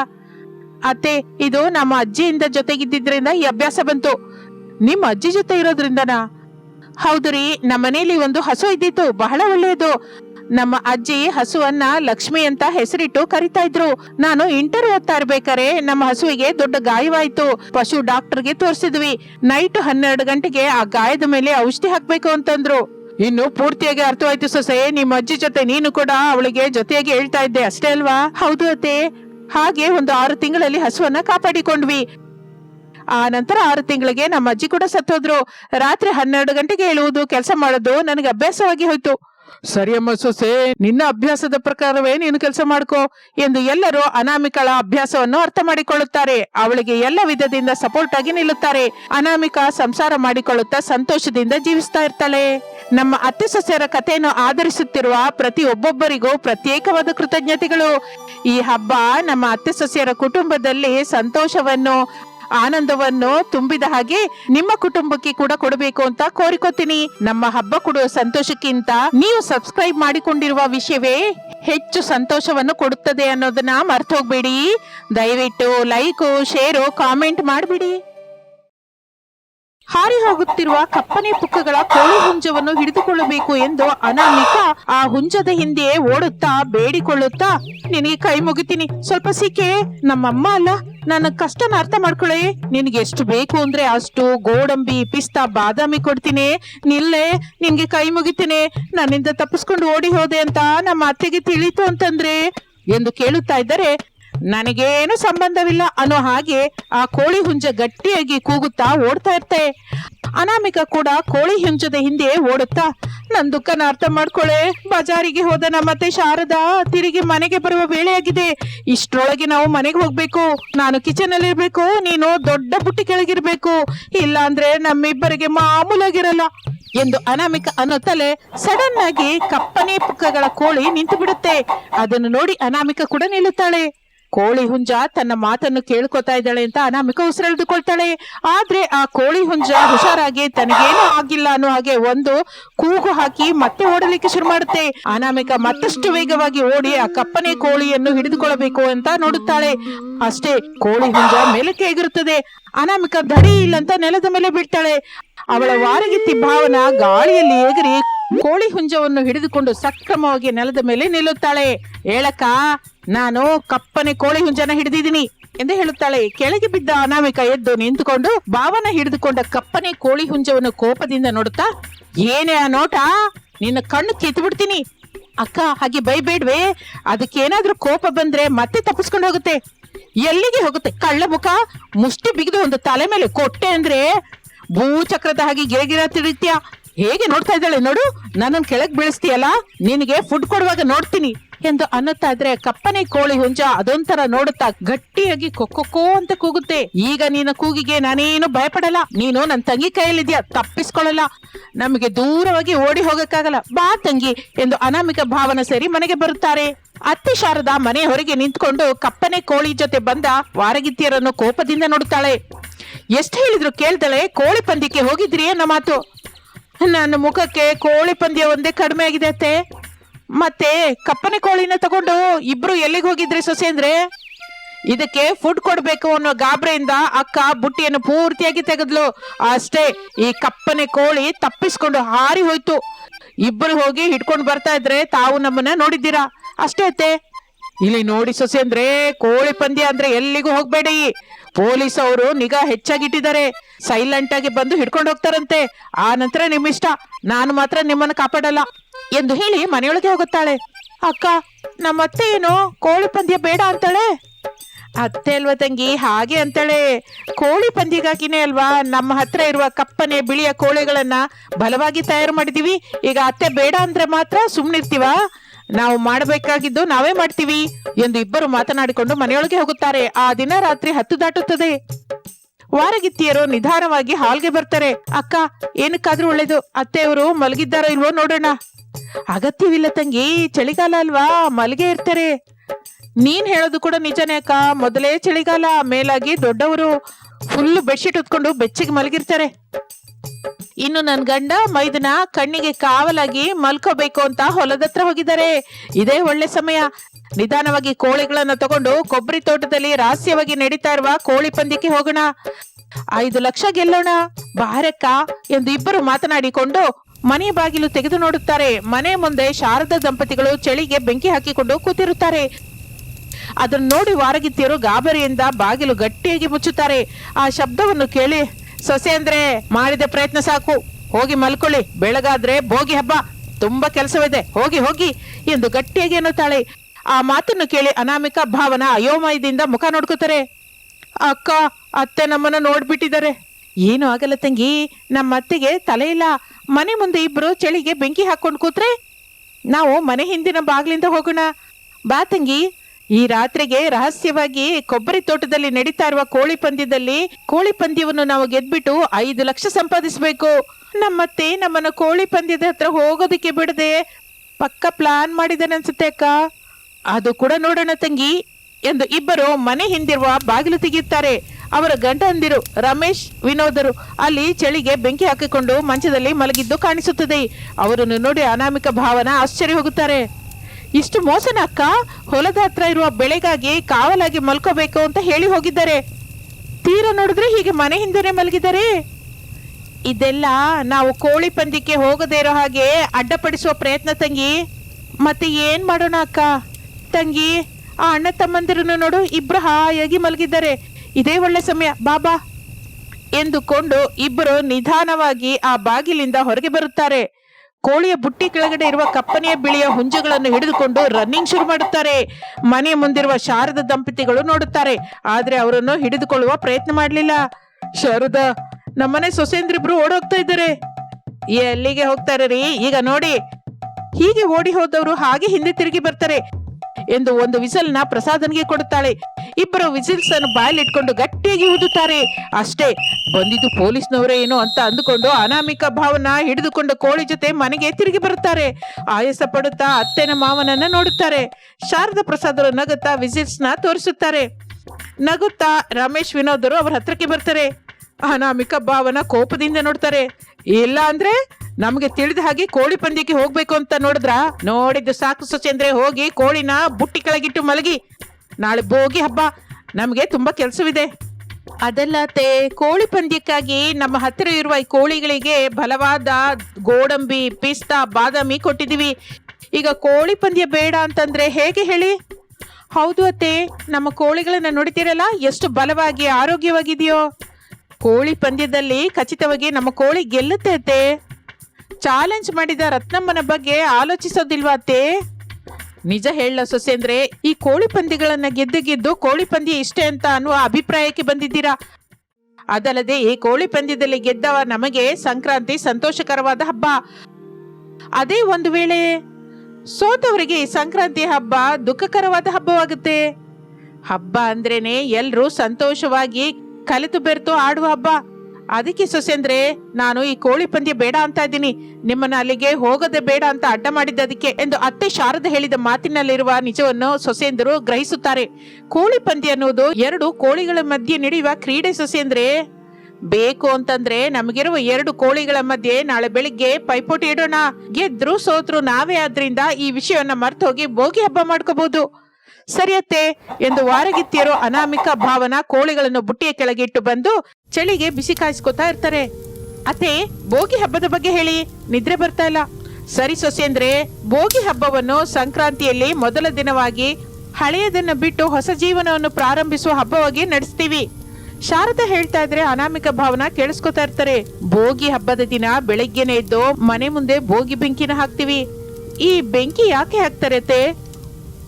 ಅತ್ತೆ, ಇದು ನಮ್ಮ ಅಜ್ಜಿಯಿಂದ ಜೊತೆಗಿದ್ದಿದ್ರಿಂದ ಈ ಅಭ್ಯಾಸ ಬಂತು. ನಿಮ್ಮ ಅಜ್ಜಿ ಜೊತೆ ಇರೋದ್ರಿಂದನಾ? ಹೌದು ರೀ, ನಮ್ಮ ಮನೇಲಿ ಒಂದು ಹಸು ಇದ್ದಿತ್ತು, ಬಹಳ ಒಳ್ಳೆಯದು. ನಮ್ಮ ಅಜ್ಜಿ ಹಸುವನ್ನ ಲಕ್ಷ್ಮಿ ಅಂತ ಹೆಸರಿಟ್ಟು ಕರಿತಾ ಇದ್ರು. ನಾನು ಇಂಟರ್ ಓದ್ತಾ ಇರ್ಬೇಕಾರೆ ನಮ್ಮ ಹಸುವಿಗೆ ದೊಡ್ಡ ಗಾಯವಾಯ್ತು. ಪಶು ಡಾಕ್ಟರ್ಗೆ ತೋರಿಸಿದ್ವಿ. ನೈಟ್ ಹನ್ನೆರಡು ಗಂಟೆಗೆ ಆ ಗಾಯದ ಮೇಲೆ ಔಷಧಿ ಹಾಕ್ಬೇಕು ಅಂತಂದ್ರು. ಇನ್ನು ಪೂರ್ತಿಯಾಗಿ ಅರ್ಥವಾಯ್ತು ಸೊಸೆ, ನಿಮ್ಮ ಅಜ್ಜಿ ಜೊತೆ ನೀನು ಕೂಡ ಅವಳಿಗೆ ಜೊತೆಯಾಗಿ ಹೇಳ್ತಾ ಇದ್ದೆ, ಅಷ್ಟೇ ಅಲ್ವಾ? ಹೌದು ಅತ್ತೆ. ಹಾಗೆ ಒಂದು ಆರು ತಿಂಗಳಲ್ಲಿ ಹಸುವನ್ನ ಕಾಪಾಡಿಕೊಂಡ್ವಿ. ಆ ನಂತರ ಆರು ತಿಂಗಳಿಗೆ ನಮ್ಮ ಅಜ್ಜಿ ಕೂಡ ಸತ್ತೋದ್ರು. ರಾತ್ರಿ ಹನ್ನೆರಡು ಗಂಟೆಗೆ ಹೇಳುವುದು, ಕೆಲಸ ಮಾಡೋದು ನನಗೆ ಅಭ್ಯಾಸವಾಗಿ ಹೋಯ್ತು. ಸರಿಯಮ್ಮ ಸೊಸೆ, ನಿನ್ನ ಅಭ್ಯಾಸದ ಪ್ರಕಾರವೇ ನೀನು ಕೆಲಸ ಮಾಡ್ಕೋ ಎಂದು ಎಲ್ಲರೂ ಅನಾಮಿಕಳ ಅಭ್ಯಾಸವನ್ನು ಅರ್ಥ ಮಾಡಿಕೊಳ್ಳುತ್ತಾರೆ. ಅವಳಿಗೆ ಎಲ್ಲ ವಿಧದಿಂದ ಸಪೋರ್ಟ್ ಆಗಿ ನಿಲ್ಲುತ್ತಾರೆ. ಅನಾಮಿಕಾ ಸಂಸಾರ ಮಾಡಿಕೊಳ್ಳುತ್ತಾ ಸಂತೋಷದಿಂದ ಜೀವಿಸ್ತಾ ಇರ್ತಾಳೆ. ನಮ್ಮ ಅತ್ತೆ ಸೊಸೆಯರ ಕಥೆಯನ್ನು ಆಧರಿಸುತ್ತಿರುವ ಪ್ರತಿ ಒಬ್ಬೊಬ್ಬರಿಗೂ ಪ್ರತ್ಯೇಕವಾದ ಕೃತಜ್ಞತೆಗಳು. ಈ ಹಬ್ಬ ನಮ್ಮ ಅತ್ತೆ ಸೊಸೆಯರ ಕುಟುಂಬದಲ್ಲಿ ಸಂತೋಷವನ್ನು ಆನಂದವನ್ನು ತುಂಬಿದ ಹಾಗೆ ನಿಮ್ಮ ಕುಟುಂಬಕ್ಕೆ ಕೂಡ ಕೊಡಬೇಕು ಅಂತ ಕೋರಿಕೊತೀನಿ. ನಮ್ಮ ಹಬ್ಬ ಕೊಡುವ ಸಂತೋಷಕ್ಕಿಂತ ನೀವು ಸಬ್ಸ್ಕ್ರೈಬ್ ಮಾಡಿಕೊಂಡಿರುವ ವಿಷಯವೇ ಹೆಚ್ಚು ಸಂತೋಷವನ್ನು ಕೊಡುತ್ತದೆ ಅನ್ನೋದನ್ನ ಮರ್ತೋಗ್ಬೇಡಿ ದಯವಿಟ್ಟು ಲೈಕು, ಶೇರು, ಕಾಮೆಂಟ್ ಮಾಡಿಬಿಡಿ. ಹಾರಿ ಹೋಗುತ್ತಿರುವ ಕಪ್ಪನೆ ಪುಕ್ಕಗಳ ಕೋಳಿ ಹುಂಜವನ್ನು ಹಿಡಿದುಕೊಳ್ಳಬೇಕು ಎಂದು ಅನಾಮಿಕ ಆ ಹುಂಜದ ಹಿಂದೆ ಓಡುತ್ತಾ, ಬೇಡಿಕೊಳ್ಳುತ್ತಾ, ನಿನಗೆ ಕೈ ಮುಗಿತೀನಿ. ಸ್ವಲ್ಪ ಸಿಕ್ಕೆ ನಮ್ಮಮ್ಮ ಅಲ್ಲ, ನನ್ನ ಕಷ್ಟನ ಅರ್ಥ ಮಾಡ್ಕೊಳ್ಳೆ ನಿನ್ಗೆ ಎಷ್ಟು ಬೇಕು ಅಂದ್ರೆ ಅಷ್ಟು. ಗೋಡಂಬಿ, ಪಿಸ್ತಾ, ಬಾದಾಮಿ ಕೊಡ್ತೀನಿ. ನಿಲ್ಲೇ, ನಿನ್ಗೆ ಕೈ ಮುಗಿತೀನಿ. ನನ್ನಿಂದ ತಪ್ಪಿಸ್ಕೊಂಡು ಓಡಿ ಹೋದೆ ಅಂತ ನಮ್ಮ ಅತ್ತೆಗೆ ತಿಳಿತು ಅಂತಂದ್ರೆ ಎಂದು ಕೇಳುತ್ತಾ ಇದ್ದರೆ ನನಗೇನು ಸಂಬಂಧವಿಲ್ಲ ಅನ್ನೋ ಹಾಗೆ ಆ ಕೋಳಿ ಹುಂಜ ಗಟ್ಟಿಯಾಗಿ ಕೂಗುತ್ತಾ ಓಡ್ತಾ ಇರ್ತೆ ಅನಾಮಿಕ ಕೂಡ ಕೋಳಿ ಹುಂಜದ ಹಿಂದೆ ಓಡುತ್ತಾ, ನನ್ ದುಃಖನ ಅರ್ಥ ಮಾಡ್ಕೊಳ್ಳೆ ಬಜಾರಿಗೆ ಹೋದ ನಮ್ಮತ್ತೆ ಶಾರದಾ, ತಿರುಗಿ ಮನೆಗೆ ಬರುವ ವೇಳೆಯಾಗಿದೆ ಇಷ್ಟರೊಳಗೆ ನಾವು ಮನೆಗೆ ಹೋಗ್ಬೇಕು. ನಾನು ಕಿಚನ್ ಅಲ್ಲಿ ಇರ್ಬೇಕು. ನೀನು ದೊಡ್ಡ ಬುಟ್ಟಿ ಕೆಳಗಿರ್ಬೇಕು. ಇಲ್ಲ ಅಂದ್ರೆ ನಮ್ಮಿಬ್ಬರಿಗೆ ಮಾಮೂಲಾಗಿರಲ್ಲ. ಎಂದು ಅನಾಮಿಕ ಅನ್ನುತ್ತಲೇ ಸಡನ್ ಆಗಿ ಕಪ್ಪನೆ ಪುಕ್ಕಗಳ ಕೋಳಿ ನಿಂತು ಬಿಡುತ್ತೆ ಅದನ್ನು ನೋಡಿ ಅನಾಮಿಕ ಕೂಡ ನಿಲ್ಲುತ್ತಾಳೆ. ಕೋಳಿ ಹುಂಜ ತನ್ನ ಮಾತನ್ನು ಕೇಳ್ಕೊತಾ ಇದ್ದಾಳೆ ಅಂತ ಅನಾಮಿಕ ಉಸಿರೆಳೆದುಕೊಳ್ತಾಳೆ ಆದ್ರೆ ಆ ಕೋಳಿ ಹುಂಜ ಹುಷಾರಾಗಿ ತನಗೇನು ಆಗಿಲ್ಲ ಅನ್ನೋ ಹಾಗೆ ಒಂದು ಕೂಗು ಹಾಕಿ ಮತ್ತೆ ಓಡಲಿಕ್ಕೆ ಶುರು ಮಾಡುತ್ತೆ. ಅನಾಮಿಕ ಮತ್ತಷ್ಟು ವೇಗವಾಗಿ ಓಡಿ ಆ ಕಪ್ಪನೆ ಕೋಳಿಯನ್ನು ಹಿಡಿದುಕೊಳ್ಳಬೇಕು ಅಂತ ನೋಡುತ್ತಾಳೆ. ಅಷ್ಟೇ ಕೋಳಿ ಹುಂಜ ಮೇಲಕ್ಕೆ ಹೇಗಿರುತ್ತದೆ ಅನಾಮಿಕ ಧಡಿ ಇಲ್ಲಂತ ನೆಲದ ಮೇಲೆ ಬಿಡ್ತಾಳೆ ಅವಳ ವಾರಗಿತ್ತಿ ಭಾವನ ಗಾಳಿಯಲ್ಲಿ ಎಗರಿ ಕೋಳಿ ಹುಂಜವನ್ನು ಹಿಡಿದುಕೊಂಡು ಸಕ್ರಮವಾಗಿ ನೆಲದ ಮೇಲೆ ನಿಲ್ಲುತ್ತಾಳೆ. ಹೇಳಕ್ಕ ನಾನು ಕಪ್ಪನೆ ಕೋಳಿ ಹುಂಜನ ಹಿಡಿದಿದ್ದೀನಿ ಎಂದು ಹೇಳುತ್ತಾಳೆ. ಕೆಳಗೆ ಬಿದ್ದ ಅನಾಮಿಕ ಎದ್ದು ನಿಂತುಕೊಂಡು ಭಾವನ ಹಿಡಿದುಕೊಂಡ ಕಪ್ಪನೆ ಕೋಳಿ ಹುಂಜವನ್ನು ಕೋಪದಿಂದ ನೋಡುತ್ತಾ, ಏನೇ ಆ ನೋಟ? ನಿನ್ನ ಕಣ್ಣು ಕಿತ್ತು ಬಿಡ್ತೀನಿ ಅಕ್ಕ, ಹಾಗೆ ಬೈಬೇಡ್ವೆ. ಅದಕ್ಕೇನಾದ್ರೂ ಕೋಪ ಬಂದ್ರೆ ಮತ್ತೆ ತಪ್ಪಿಸ್ಕೊಂಡು ಹೋಗುತ್ತೆ. ಎಲ್ಲಿಗೆ ಹೋಗುತ್ತೆ? ಕಳ್ಳ ಮುಖ? ಮುಷ್ಟಿ ಬಿಗಿದು ಒಂದು ತಲೆ ಮೇಲೆ ಕೊಟ್ಟೆ ಅಂದ್ರೆ ಭೂಚಕ್ರದ ಹಾಗೆ ಗಿರಗಿರ ತಿರುತ್ಯ ಹೇಗೆ ನೋಡ್ತಾ ಇದ್ದಾಳೆ ನೋಡು? ನನ್ನನ್ನು ಕೆಳಗ್ ಬೀಳಿಸ್ತೀಯಲ್ಲ? ನಿನಗೆ ಫುಡ್ ಕೊಡುವಾಗ ನೋಡ್ತೀನಿ. ಎಂದು ಅನ್ನುತ್ತಾ ಇದ್ರೆ ಕಪ್ಪನೆ ಕೋಳಿ ಹುಂಜ ಅದೊಂಥರ ನೋಡುತ್ತಾ ಗಟ್ಟಿಯಾಗಿ ಕೊಕ್ಕೊಕ್ಕೋ ಅಂತ ಕೂಗುತ್ತೆ. ಈಗ ನಿನ್ನ ಕೂಗಿಗೆ ನಾನೇನು ಭಯಪಡಲ್ಲ. ನೀನು ನನ್ನ ತಂಗಿ ಕೈಯಲ್ಲಿದ್ಯಾ? ತಪ್ಪಿಸ್ಕೊಳ್ಳಲ್ಲ. ನಮಗೆ ದೂರವಾಗಿ ಓಡಿ ಹೋಗಕ್ಕಾಗಲ್ಲ. ಬಾ ತಂಗಿ ಎಂದು ಅನಾಮಿಕ ಭಾವನ ಸೇರಿ ಮನೆಗೆ ಬರುತ್ತಾರೆ. ಅತ್ತೆ ಶಾರದ ಮನೆ ಹೊರಗೆ ನಿಂತ್ಕೊಂಡು ಕಪ್ಪನೆ ಕೋಳಿ ಜೊತೆ ಬಂದ ವಾರಗಿತ್ತಿಯರನ್ನು ಕೋಪದಿಂದ ನೋಡುತ್ತಾಳೆ. ಎಷ್ಟು ಹೇಳಿದ್ರು ಕೇಳ್ದಳೆ, ಕೋಳಿ ಪಂದ್ಯಕ್ಕೆ ಹೋಗಿದ್ರಿ ಅನ್ನೋ ಮಾತು. ನನ್ನ ಮುಖಕ್ಕೆ ಕೋಳಿ ಪಂದ್ಯ ಒಂದೇ ಕಡಿಮೆ ಆಗಿದೆ ಅತ್ತೆ. ಮತ್ತೆ ಕಪ್ಪನೆ ಕೋಳಿನ ತಗೊಂಡು ಇಬ್ರು ಎಲ್ಲಿಗೆ ಹೋಗಿದ್ರಿ ಸೊಸೆ ಅಂದ್ರೆ ಇದಕ್ಕೆ ಫುಡ್ ಕೊಡ್ಬೇಕು ಅನ್ನೋ ಗಾಬ್ರೆಯಿಂದ ಅಕ್ಕ ಬುಟ್ಟಿಯನ್ನು ಪೂರ್ತಿಯಾಗಿ ತೆಗೆದ್ಲು. ಅಷ್ಟೇ, ಈ ಕಪ್ಪನೆ ಕೋಳಿ ತಪ್ಪಿಸ್ಕೊಂಡು ಹಾರಿ ಹೋಯ್ತು. ಇಬ್ಬರು ಹೋಗಿ ಹಿಡ್ಕೊಂಡು ಬರ್ತಾ ಇದ್ರೆ ತಾವು ನಮ್ಮನ್ನ ನೋಡಿದ್ದೀರಾ? ಅಷ್ಟೇ ಅತ್ತೆ. ಇಲ್ಲಿ ನೋಡಿ ಸೊಸೆ ಅಂದ್ರೆ ಕೋಳಿ ಪಂದ್ಯ ಅಂದ್ರೆ ಎಲ್ಲಿಗೂ ಹೋಗ್ಬೇಡಿ. ಪೊಲೀಸ್ ಅವರು ನಿಗಾ ಹೆಚ್ಚಾಗಿಟ್ಟಿದ್ದಾರೆ. ಸೈಲೆಂಟ್ ಆಗಿ ಬಂದು ಹಿಡ್ಕೊಂಡು ಹೋಗ್ತಾರಂತೆ. ಆ ನಂತರ ನಿಮ್ಮಿಷ್ಟ. ನಾನು ಮಾತ್ರ ನಿಮ್ಮನ್ನ ಕಾಪಾಡಲ್ಲ ಎಂದು ಹೇಳಿ ಮನೆಯೊಳಗೆ ಹೋಗುತ್ತಾಳೆ. ಅಕ್ಕ ನಮ್ಮ ಅತ್ತೆ ಏನು ಕೋಳಿ ಪಂದ್ಯ ಬೇಡ ಅಂತಾಳೆ? ಅತ್ತೆ ಅಲ್ವಾ ತಂಗಿ, ಹಾಗೆ ಅಂತಾಳೆ. ಕೋಳಿ ಪಂದ್ಯಗಾಗಿನೇ ಅಲ್ವಾ? ನಮ್ಮ ಹತ್ರ ಇರುವ ಕಪ್ಪನೆ ಬಿಳಿಯ ಕೋಳಿಗಳನ್ನ ಬಲವಾಗಿ ತಯಾರು ಮಾಡಿದೀವಿ. ಈಗ ಅತ್ತೆ ಬೇಡ ಅಂದ್ರೆ ಮಾತ್ರ ಸುಮ್ನಿರ್ತೀವ? ನಾವು ಮಾಡಬೇಕಾಗಿದ್ದು ನಾವೇ ಮಾಡ್ತೀವಿ ಎಂದು ಇಬ್ಬರು ಮಾತನಾಡಿಕೊಂಡು ಮನೆಯೊಳಗೆ ಹೋಗುತ್ತಾರೆ. ಆ ದಿನ ರಾತ್ರಿ ಹತ್ತು ದಾಟುತ್ತದೆ. ವಾರಗಿತ್ತಿಯರು ನಿಧಾನವಾಗಿ ಹಾಲ್ಗೆ ಬರ್ತಾರೆ. ಅಕ್ಕ, ಏನಕ್ಕಾದ್ರೂ ಒಳ್ಳೇದು. ಅತ್ತೆಯವರು ಮಲಗಿದ್ದಾರೋ ಇಲ್ವೋ ನೋಡೋಣ. ಅಗತ್ಯವಿಲ್ಲ ತಂಗಿ, ಚಳಿಗಾಲ ಅಲ್ವಾ? ಮಲಗೆ ಇರ್ತಾರೆ. ನೀನ್ ಹೇಳೋದು ಕೂಡ ನಿಜನೇ ಅಕ್ಕ. ಮೊದಲೇ ಚಳಿಗಾಲ, ಮೇಲಾಗಿ ದೊಡ್ಡವರು ಫುಲ್ ಬೆಡ್ಶೀಟ್ ಉತ್ಕೊಂಡು ಬೆಚ್ಚಿಗೆ ಮಲಗಿರ್ತಾರೆ. ಇನ್ನು ನನ್ನ ಗಂಡ ಮೈದನ ಕಣ್ಣಿಗೆ ಕಾವಲಾಗಿ ಮಲ್ಕೋಬೇಕು ಅಂತ ಹೊಲದತ್ರ ಹೋಗಿದ್ದಾರೆ. ಇದೇ ಒಳ್ಳೆ ಸಮಯ. ನಿಧಾನವಾಗಿ ಕೋಳಿಗಳನ್ನ ತಗೊಂಡು ಕೊಬ್ಬರಿ ತೋಟದಲ್ಲಿ ರಹಸ್ಯವಾಗಿ ನಡೀತಾ ಇರುವ ಕೋಳಿ ಪಂದ್ಯಕ್ಕೆ ಹೋಗೋಣ. ಐದು ಲಕ್ಷ ಗೆಲ್ಲೋಣ. ಬಾರಕ್ಕ ಎಂದು ಇಬ್ಬರು ಮಾತನಾಡಿಕೊಂಡು ಮನೆ ಬಾಗಿಲು ತೆಗೆದು ನೋಡುತ್ತಾರೆ. ಮನೆ ಮುಂದೆ ಶಾರದಾ ದಂಪತಿಗಳು ಚಳಿಗೆ ಬೆಂಕಿ ಹಾಕಿಕೊಂಡು ಕೂತಿರುತ್ತಾರೆ. ಅದನ್ನು ನೋಡಿ ವಾರಗಿತ್ತಿಯರು ಗಾಬರಿಯಿಂದ ಬಾಗಿಲು ಗಟ್ಟಿಯಾಗಿ ಮುಚ್ಚುತ್ತಾರೆ. ಆ ಶಬ್ದವನ್ನು ಕೇಳಿ ಸೊಸೆ ಅಂದ್ರೆ ಮಾಡಿದ ಪ್ರಯತ್ನ ಸಾಕು. ಹೋಗಿ ಮಲ್ಕೊಳ್ಳಿ. ಬೆಳಗಾದ್ರೆ ಭೋಗಿ ಹಬ್ಬ. ತುಂಬಾ ಕೆಲಸವಿದೆ. ಹೋಗಿ ಹೋಗಿ. ಎಂದು ಗಟ್ಟಿಯಾಗಿ ಎನ್ನುತ್ತಾಳೆ ಆ ಮಾತನ್ನು ಕೇಳಿ ಅನಾಮಿಕ ಭಾವನ ಅಯೋಮಯದಿಂದ ಮುಖ ನೋಡ್ಕೋತಾರೆ. ಅಕ್ಕ, ಅತ್ತೆ ನಮ್ಮನ್ನ ನೋಡ್ಬಿಟ್ಟಿದ್ದಾರೆ. ಏನು ಆಗಲ್ಲ ತಂಗಿ. ನಮ್ಮ ಅತ್ತೆಗೆ ತಲೆ ಇಲ್ಲ. ಮನೆ ಮುಂದೆ ಇಬ್ರು ಚಳಿಗೆ ಬೆಂಕಿ ಹಾಕೊಂಡು ಕೂತ್ರೆ? ನಾವು ಮನೆ ಹಿಂದಿನ ಬಾಗ್ಲಿಂದ ಹೋಗೋಣ. ಬಾ ತಂಗಿ. ಈ ರಾತ್ರಿಗೆ ರಹಸ್ಯವಾಗಿ ಕೊಬ್ಬರಿ ತೋಟದಲ್ಲಿ ನಡೀತಾ ಇರುವ ಕೋಳಿ ಪಂದ್ಯದಲ್ಲಿ ಕೋಳಿ ಪಂದ್ಯವನ್ನು ನಾವು ಗೆದ್ಬಿಟ್ಟು ಐದು ಲಕ್ಷ ಸಂಪಾದಿಸಬೇಕು. ನಮ್ಮತ್ತೆ ನಮ್ಮನ್ನು ಕೋಳಿ ಪಂದ್ಯದ ಹತ್ರ ಹೋಗೋದಕ್ಕೆ ಬಿಡದೆ ಪಕ್ಕ ಪ್ಲಾನ್ ಮಾಡಿದಾನೆ ಅನ್ಸುತ್ತೆ ಅಕ್ಕ. ಅದು ಕೂಡ ನೋಡೋಣ ತಂಗಿ ಎಂದು ಇಬ್ಬರು ಮನೆ ಹಿಂದಿರುವ ಬಾಗಿಲು ತೆಗೆಯುತ್ತಾರೆ. ಅವರ ಗಂಡಂದಿರು ರಮೇಶ್, ವಿನೋದರು ಅಲ್ಲಿ ಚಳಿಗೆ ಬೆಂಕಿ ಹಾಕಿಕೊಂಡು ಮಂಚದಲ್ಲಿ ಮಲಗಿದ್ದು ಕಾಣಿಸುತ್ತದೆ. ಅವರನ್ನು ನೋಡಿ ಅನಾಮಿಕ ಭಾವನ ಆಶ್ಚರ್ಯ ಹೋಗುತ್ತಾರೆ. ಇಷ್ಟು ಮೋಸನ ಅಕ್ಕ? ಹೊಲದ ಹತ್ರ ಇರುವ ಬೆಳೆಗಾಗಿ ಕಾವಲಾಗಿ ಮಲ್ಕೋಬೇಕು ಅಂತ ಹೇಳಿ ಹೋಗಿದ್ದಾರೆ. ತೀರ ನೋಡಿದ್ರೆ ಹೀಗೆ ಮನೆ ಹಿಂದೆನೆ ಮಲಗಿದ್ದಾರೆ. ಇದೆಲ್ಲ ನಾವು ಕೋಳಿ ಪಂದ್ಯಕ್ಕೆ ಹೋಗದೇ ಇರೋ ಹಾಗೆ ಅಡ್ಡಪಡಿಸುವ ಪ್ರಯತ್ನ ತಂಗಿ. ಮತ್ತೆ ಏನ್ ಮಾಡೋಣ ಅಕ್ಕ? ತಂಗಿ, ಆ ಅಣ್ಣ ತಮ್ಮಂದಿರನ್ನು ನೋಡು, ಇಬ್ರು ಹಾಯಾಗಿ ಮಲಗಿದ್ದಾರೆ. ಇದೇ ಒಳ್ಳೆ ಸಮಯ. ಬಾಬಾ ಎಂದುಕೊಂಡು ಇಬ್ಬರು ನಿಧಾನವಾಗಿ ಆ ಬಾಗಿಲಿಂದ ಹೊರಗೆ ಬರುತ್ತಾರೆ. ಕೋಳಿಯ ಬುಟ್ಟಿ ಕೆಳಗಡೆ ಇರುವ ಕಪ್ಪನೆಯ ಬಿಳಿಯ ಹುಂಜಗಳನ್ನು ಹಿಡಿದುಕೊಂಡು ರನ್ನಿಂಗ್ ಶುರು ಮಾಡುತ್ತಾರೆ. ಮನೆ ಮುಂದಿರುವ ಶಾರದ ದಂಪತಿಗಳು ನೋಡುತ್ತಾರೆ. ಆದ್ರೆ ಅವರನ್ನು ಹಿಡಿದುಕೊಳ್ಳುವ ಪ್ರಯತ್ನ ಮಾಡಲಿಲ್ಲ. ಶಾರದಾ, ನಮ್ಮನೆ ಸೊಸೇಂದ್ರಿಬ್ರು ಓಡೋಗ್ತಾ ಇದ್ದಾರೆ. ಎಲ್ಲಿಗೆ ಹೋಗ್ತಾರೆ ರೀ? ಈಗ ನೋಡಿ. ಹೀಗೆ ಓಡಿ ಹೋದವರು ಹಾಗೆ ಹಿಂದೆ ತಿರುಗಿ ಬರ್ತಾರೆ ಎಂದು ಒಂದು ವಿಸಲ್ನ ಪ್ರಸಾದನ್ಗೆ ಕೊಡುತ್ತಾಳೆ. ಇಬ್ಬರು ವಿಸಿಲ್ಸ್ ಅನ್ನು ಬಾಯಲ್ಲಿಟ್ಕೊಂಡು ಗಟ್ಟಿಯಾಗಿ ಊದುತ್ತಾರೆ. ಅಷ್ಟೇ, ಬಂದಿದ್ದು ಪೊಲೀಸ್ನವರೇ ಏನೋ ಅಂತ ಅಂದುಕೊಂಡು ಅನಾಮಿಕ ಭಾವನ ಹಿಡಿದುಕೊಂಡು ಕೋಳಿ ಜೊತೆ ಮನೆಗೆ ತಿರುಗಿ ಬರುತ್ತಾರೆ. ಆಯಾಸ ಪಡುತ್ತಾ ಅತ್ತೆನ ಮಾವನನ್ನ ನೋಡುತ್ತಾರೆ. ಶಾರದಾ ಪ್ರಸಾದರು ನಗುತ್ತಾ ವಿಸಿಲ್ಸ್ ತೋರಿಸುತ್ತಾರೆ. ನಗುತ್ತಾ ರಮೇಶ್ ವಿನೋದರು ಅವ್ರ ಹತ್ರಕ್ಕೆ ಬರ್ತಾರೆ. ಅನಾಮಿಕ ಭಾವನ ಕೋಪದಿಂದ ನೋಡ್ತಾರೆ. ಇಲ್ಲ ಅಂದ್ರೆ ನಮಗೆ ತಿಳಿದ ಹಾಗೆ ಕೋಳಿ ಪಂದ್ಯಕ್ಕೆ ಹೋಗ್ಬೇಕು ಅಂತ ನೋಡಿದ್ರ? ನೋಡಿದ್ದು ಸಾಕು ಸೊಸೆಂದ್ರೆ ಹೋಗಿ ಕೋಳಿನ ಬುಟ್ಟಿ ಕೆಳಗಿಟ್ಟು ಮಲಗಿ. ನಾಳೆ ಭೋಗಿ ಹಬ್ಬ. ನಮಗೆ ತುಂಬಾ ಕೆಲಸವಿದೆ. ಅದಲ್ಲತೆ ಕೋಳಿ ಪಂದ್ಯಕ್ಕಾಗಿ ನಮ್ಮ ಹತ್ತಿರ ಇರುವ ಈ ಕೋಳಿಗಳಿಗೆ ಬಲವಾದ ಗೋಡಂಬಿ, ಪಿಸ್ತಾ, ಬಾದಾಮಿ ಕೊಟ್ಟಿದೀವಿ ಈಗ ಕೋಳಿ ಪಂದ್ಯ ಬೇಡ ಅಂತಂದ್ರೆ ಹೇಗೆ ಹೇಳಿ? ಹೌದು ಅತ್ತೆ, ನಮ್ಮ ಕೋಳಿಗಳನ್ನ ನೋಡ್ತೀರಲ್ಲ ಎಷ್ಟು ಬಲವಾಗಿ, ಆರೋಗ್ಯವಾಗಿದೆಯೋ. ಕೋಳಿ ಪಂದ್ಯದಲ್ಲಿ ಖಚಿತವಾಗಿ ನಮ್ಮ ಕೋಳಿ ಗೆಲ್ಲುತ್ತೆ ಅತ್ತೆ. ಚಾಲೆಂಜ್ ಮಾಡಿದ ರತ್ನಮ್ಮನ ಬಗ್ಗೆ ಆಲೋಚಿಸೋದಿಲ್ವಾ ಅತ್ತೆ? ನಿಜ ಹೇಳ ಸೊಸೆಂದ್ರೆ, ಈ ಕೋಳಿ ಪಂದ್ಯಗಳನ್ನ ಗೆದ್ದು ಗೆದ್ದು ಕೋಳಿ ಪಂದ್ಯ ಇಷ್ಟೇ ಅಂತ ಅನ್ನುವ ಅಭಿಪ್ರಾಯಕ್ಕೆ ಬಂದಿದ್ದೀರಾ? ಅದಲ್ಲದೆ ಈ ಕೋಳಿ ಪಂದ್ಯದಲ್ಲಿ ಗೆದ್ದವ ನಮಗೆ ಸಂಕ್ರಾಂತಿ ಸಂತೋಷಕರವಾದ ಹಬ್ಬ. ಅದೇ ಒಂದು ವೇಳೆ ಸೋತವರಿಗೆ ಸಂಕ್ರಾಂತಿ ಹಬ್ಬ ದುಃಖಕರವಾದ ಹಬ್ಬವಾಗುತ್ತೆ. ಹಬ್ಬ ಅಂದ್ರೇನೆ ಎಲ್ಲರೂ ಸಂತೋಷವಾಗಿ ಕಲಿತು ಬೆರೆತು ಆಡುವ ಹಬ್ಬ. ಅದಕ್ಕೆ ಸೊಸೆಂದ್ರೆ, ನಾನು ಈ ಕೋಳಿ ಪಂದ್ಯ ಬೇಡ ಅಂತ ಇದ್ದೀನಿ. ನಿಮ್ಮನ್ನ ಅಲ್ಲಿಗೆ ಹೋಗದೆ ಬೇಡ ಅಂತ ಅಡ್ಡ ಮಾಡಿದ್ದದಕ್ಕೆ ಎಂದು ಅತ್ತೆ ಶಾರದ ಹೇಳಿದ ಮಾತಿನಲ್ಲಿರುವ ನಿಜವನ್ನು ಸೊಸೆಂದರು ಗ್ರಹಿಸುತ್ತಾರೆ. ಕೋಳಿ ಪಂದ್ಯ ಅನ್ನೋದು ಎರಡು ಕೋಳಿಗಳ ಮಧ್ಯೆ ನಡೆಯುವ ಕ್ರೀಡೆ ಸೊಸೆಂದ್ರೆ. ಬೇಕು ಅಂತಂದ್ರೆ ನಮಗಿರುವ ಎರಡು ಕೋಳಿಗಳ ಮಧ್ಯೆ ನಾಳೆ ಬೆಳಿಗ್ಗೆ ಪೈಪೋಟಿ ಇಡೋಣ. ಗೆದ್ರು ಸೋತ್ರು ನಾವೇ ಆದ್ರಿಂದ ಈ ವಿಷಯವನ್ನ ಮರ್ತು ಹೋಗಿ ಭೋಗಿ ಹಬ್ಬ ಮಾಡ್ಕೋಬಹುದು. ಸರಿಯತ್ತೆ ಎಂದು ವಾರಗಿತ್ತಿಯರು ಅನಾಮಿಕ ಭಾವನ ಕೋಳಿಗಳನ್ನು ಬುಟ್ಟಿಯ ಕೆಳಗೆ ಇಟ್ಟು ಬಂದು ಚಳಿಗೆ ಬಿಸಿ ಕಾಯಿಸ್ಕೊತಾ ಇರ್ತಾರೆ. ಅತ್ತೆ, ಭೋಗಿ ಹಬ್ಬದ ಬಗ್ಗೆ ಹೇಳಿ. ನಿದ್ರೆ ಬರ್ತಾ ಇಲ್ಲ. ಸರಿ ಸೊಸೆಂದ್ರೆ, ಭೋಗಿ ಹಬ್ಬವನ್ನು ಸಂಕ್ರಾಂತಿಯಲ್ಲಿ ಮೊದಲ ದಿನವಾಗಿ ಹಳೆಯದನ್ನು ಬಿಟ್ಟು ಹೊಸ ಜೀವನವನ್ನು ಪ್ರಾರಂಭಿಸುವ ಹಬ್ಬವಾಗಿ ನಡೆಸ್ತೀವಿ. ಶಾರದ ಹೇಳ್ತಾ ಇದ್ರೆ ಅನಾಮಿಕ ಭಾವನ ಕೇಳಿಸ್ಕೊತಾ ಇರ್ತಾರೆ. ಭೋಗಿ ಹಬ್ಬದ ದಿನ ಬೆಳಗ್ಗೆನೆ ಎದ್ದು ಮನೆ ಮುಂದೆ ಭೋಗಿ ಬೆಂಕಿನ ಹಾಕ್ತಿವಿ. ಈ ಬೆಂಕಿ ಯಾಕೆ ಹಾಕ್ತಾರೆ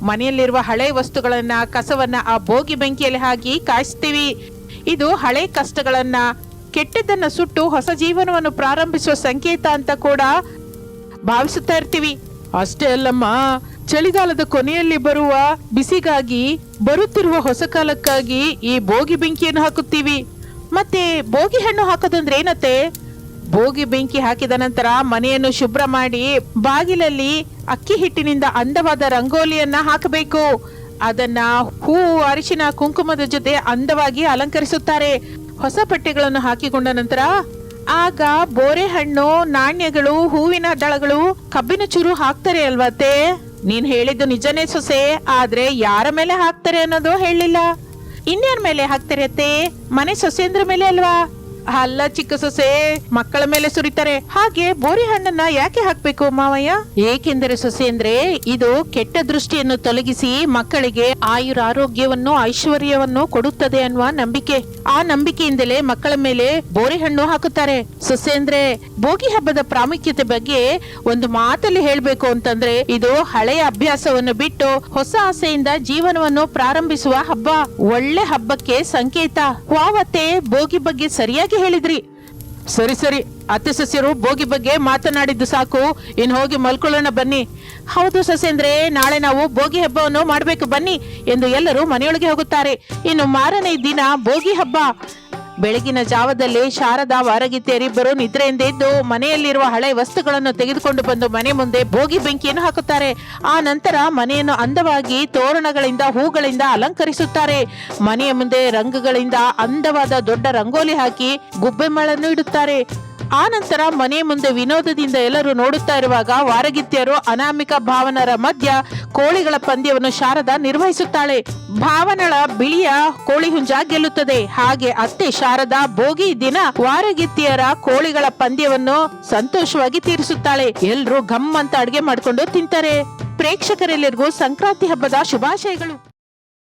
ಮನೆಯಲ್ಲಿರುವ ಹಳೆ ವಸ್ತುಗಳನ್ನ, ಕಸವನ್ನ ಆ ಬೋಗಿ ಬೆಂಕಿಯಲ್ಲಿ ಹಾಕಿ ಕಾಯಿಸ್ತೀವಿ. ಇದು ಹಳೆ ಕಷ್ಟಗಳನ್ನ, ಕೆಟ್ಟದ್ದನ್ನ ಸುಟ್ಟು ಹೊಸ ಜೀವನವನ್ನು ಪ್ರಾರಂಭಿಸುವ ಸಂಕೇತ ಅಂತ ಕೂಡ ಭಾವಿಸುತ್ತಾ ಇರ್ತೀವಿ. ಅಷ್ಟೇ ಅಲ್ಲಮ್ಮ, ಚಳಿಗಾಲದ ಕೊನೆಯಲ್ಲಿ ಬರುವ ಬಿಸಿಗಾಗಿ ಬರುತ್ತಿರುವ ಹೊಸ ಕಾಲಕ್ಕಾಗಿ ಈ ಬೋಗಿ ಬೆಂಕಿಯನ್ನು ಹಾಕುತ್ತೀವಿ. ಮತ್ತೆ ಬೋಗಿ ಹಣ್ಣು ಹಾಕೋದಂದ್ರೆ ಏನತ್ತೆ? ಬೋಗಿ ಬೆಂಕಿ ಹಾಕಿದ ನಂತರ ಮನೆಯನ್ನು ಶುಭ್ರ ಮಾಡಿ ಬಾಗಿಲಲ್ಲಿ ಅಕ್ಕಿ ಹಿಟ್ಟಿನಿಂದ ಅಂದವಾದ ರಂಗೋಲಿಯನ್ನ ಹಾಕಬೇಕು. ಅದನ್ನ ಹೂವು ಅರಿಶಿನ, ಕುಂಕುಮದ ಜೊತೆ ಅಂದವಾಗಿ ಅಲಂಕರಿಸುತ್ತಾರೆ. ಹೊಸ ಪಟ್ಟೆಗಳನ್ನು ಹಾಕಿಕೊಂಡ ನಂತರ ಆಗ ಬೋರೆ ಹಣ್ಣು ನಾಣ್ಯಗಳು, ಹೂವಿನ ದಳಗಳು ಕಬ್ಬಿನ ಚೂರು ಹಾಕ್ತಾರೆ ಅಲ್ವತ್ತೆ? ನೀನ್ ಹೇಳಿದ್ದು ನಿಜನೇ ಸೊಸೆ, ಆದ್ರೆ ಯಾರ ಮೇಲೆ ಹಾಕ್ತಾರೆ ಅನ್ನೋದು ಹೇಳಿಲ್ಲ. ಇನ್ಯಾರ ಮೇಲೆ ಹಾಕ್ತಾರೆ ಅತ್ತೆ. ಮನೆ ಸೊಸೆಂದ್ರ ಮೇಲೆ ಅಲ್ವಾ? ಅಲ್ಲ, ಚಿಕ್ಕ ಸೊಸೆ, ಮಕ್ಕಳ ಮೇಲೆ ಸುರಿತಾರೆ. ಹಾಗೆ ಬೋರಿ ಹಣ್ಣನ್ನ ಯಾಕೆ ಹಾಕ್ಬೇಕು ಮಾವಯ್ಯ? ಏಕೆಂದರೆ ಸೊಸೆ ಅಂದ್ರೆ ಇದು ಕೆಟ್ಟ ದೃಷ್ಟಿಯನ್ನು ತೊಲಗಿಸಿ ಮಕ್ಕಳಿಗೆ ಆಯುರ ಆರೋಗ್ಯವನ್ನು, ಐಶ್ವರ್ಯವನ್ನು ಕೊಡುತ್ತದೆ ಅನ್ನುವ ನಂಬಿಕೆ. ಆ ನಂಬಿಕೆಯಿಂದಲೇ ಮಕ್ಕಳ ಮೇಲೆ ಬೋರಿ ಹಣ್ಣು ಹಾಕುತ್ತಾರೆ. ಸೊಸೆ ಅಂದ್ರೆ ಭೋಗಿ ಹಬ್ಬದ ಪ್ರಾಮುಖ್ಯತೆ ಬಗ್ಗೆ ಒಂದು ಮಾತಲ್ಲಿ ಹೇಳ್ಬೇಕು ಅಂತಂದ್ರೆ, ಇದು ಹಳೆಯ ಅಭ್ಯಾಸವನ್ನು ಬಿಟ್ಟು ಹೊಸ ಆಸೆಯಿಂದ ಜೀವನವನ್ನು ಪ್ರಾರಂಭಿಸುವ ಹಬ್ಬ. ಒಳ್ಳೆ ಹಬ್ಬಕ್ಕೆ ಸಂಕೇತ. ವಾವತ್ತೆ ಭೋಗಿ ಬಗ್ಗೆ ಸರಿಯಾಗಿ ಹೇಳಿದ್ರಿ? ಸರಿ ಸರಿ. ಅತ್ತೆ ಸಸ್ಯರು ಭೋಗಿ ಬಗ್ಗೆ ಮಾತನಾಡಿದ್ದು ಸಾಕು. ಇನ್ನು ಹೋಗಿ ಮಲ್ಕೊಳ್ಳೋಣ ಬನ್ನಿ. ಹೌದು ಸಸ್ಯಂದ್ರೆ, ನಾಳೆ ನಾವು ಭೋಗಿ ಹಬ್ಬವನ್ನು ಮಾಡಬೇಕು. ಬನ್ನಿ ಎಂದು ಎಲ್ಲರೂ ಮನೆಯೊಳಗೆ ಹೋಗುತ್ತಾರೆ. ಇನ್ನು ಮಾರನೇ ದಿನ ಭೋಗಿ ಹಬ್ಬ. ಬೆಳಗಿನ ಜಾವದಲ್ಲಿ ಶಾರದಾ ವಾರಗಿತ್ತೆಯರಿಬ್ಬರು ನಿದ್ರೆಯಿಂದ ಎದ್ದು ಮನೆಯಲ್ಲಿರುವ ಹಳೆ ವಸ್ತುಗಳನ್ನು ತೆಗೆದುಕೊಂಡು ಬಂದು ಮನೆ ಮುಂದೆ ಭೋಗಿ ಬೆಂಕಿಯನ್ನು ಹಾಕುತ್ತಾರೆ. ಆ ನಂತರ ಮನೆಯನ್ನು ಅಂದವಾಗಿ ತೋರಣಗಳಿಂದ, ಹೂಗಳಿಂದ ಅಲಂಕರಿಸುತ್ತಾರೆ. ಮನೆಯ ಮುಂದೆ ರಂಗುಗಳಿಂದ ಅಂದವಾದ ದೊಡ್ಡ ರಂಗೋಲಿ ಹಾಕಿ ಗುಬ್ಬೆಮ್ಮಳನ್ನು ಇಡುತ್ತಾರೆ. ಆ ನಂತರ ಮನೆ ಮುಂದೆ ವಿನೋದದಿಂದ ಎಲ್ಲರೂ ನೋಡುತ್ತಾ ಇರುವಾಗ ವಾರಗಿತ್ಯರು ಅನಾಮಿಕ ಭಾವನರ ಮಧ್ಯ ಕೋಳಿಗಳ ಪಂದ್ಯವನ್ನು ಶಾರದಾ ನಿರ್ವಹಿಸುತ್ತಾಳೆ. ಭಾವನಳ ಬಿಳಿಯ ಕೋಳಿ ಹುಂಜ ಗೆಲ್ಲುತ್ತದೆ. ಹಾಗೆ ಅತ್ತೆ ಶಾರದಾ ಭೋಗಿ ದಿನ ವಾರಗಿತ್ತಿಯರ ಕೋಳಿಗಳ ಪಂದ್ಯವನ್ನು ಸಂತೋಷವಾಗಿ ತೀರಿಸುತ್ತಾಳೆ. ಎಲ್ರೂ ಗಮ್ ಅಂತ ಅಡ್ಗೆ ಮಾಡ್ಕೊಂಡು ತಿಂತಾರೆ. ಪ್ರೇಕ್ಷಕರೆಲ್ಲರಿಗೂ ಸಂಕ್ರಾಂತಿ ಹಬ್ಬದ ಶುಭಾಶಯಗಳು.